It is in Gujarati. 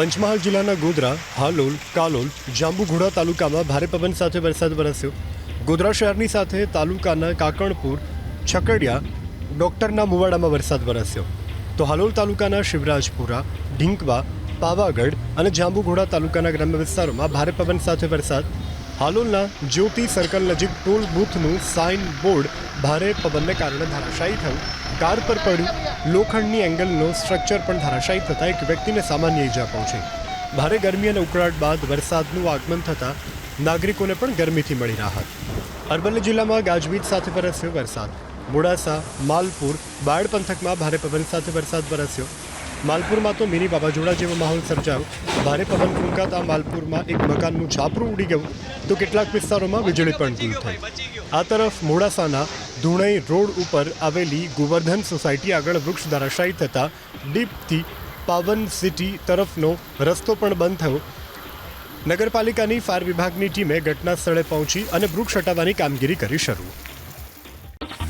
પંચમહાલ જિલ્લાના ગોધરા, હાલોલ, કાલોલ, જાંબુઘોડા તાલુકામાં ભારે પવન સાથે વરસાદ વરસ્યો. ગોધરા શહેરની સાથે તાલુકાના કાકણપુર, છકડિયા, ડોક્ટરના મુવાડામાં વરસાદ વરસ્યો. તો હાલોલ તાલુકાના શિવરાજપુરા, ઢીંકવા, પાવાગઢ અને જાંબુઘોડા તાલુકાના ગ્રામ્ય વિસ્તારોમાં ભારે પવન સાથે વરસાદ હાલોલના જ્યોતિ સર્કલ નજીક ટોલ બૂથનું સાઇન બોર્ડ ભારે પવનને કારણે ધરાશાયી થયું. કાર પર પડ્યું. લોખંડની એંગલનો સ્ટ્રક્ચર પણ ધરાશાયી થતાં એક વ્યક્તિને સામાન્ય ઈજા પહોંચી. ભારે ગરમી અને ઉકળાટ બાદ વરસાદનું આગમન થતાં નાગરિકોને પણ ગરમીથી મળી રાહત. અરવલ્લી જિલ્લામાં ગાજવીજ સાથે વરસ્યો વરસાદ. મોડાસા, માલપુર, બાયડ પંથકમાં ભારે પવન સાથે વરસાદ વરસ્યો. માલપુરમાં તો મિની વાવાઝોડા જેવો માહોલ સર્જાયો. ભારે પવન ફૂંકાતા માલપુરમાં એક મકાનનું છાપરું ઉડી ગયું. તો કેટલાક વિસ્તારોમાં વીજળી પણ દૂર થઈ. આ તરફ મોડાસાના ધુણઈ રોડ ઉપર આવેલી ગોવર્ધન સોસાયટી આગળ વૃક્ષ ધરાશાયી થતાં ડીપથી પાવન સિટી તરફનો રસ્તો પણ બંધ થયો. નગરપાલિકાની ફાયર વિભાગની ટીમે ઘટના સ્થળે પહોંચી અને વૃક્ષ હટાવવાની કામગીરી કરી શરૂ.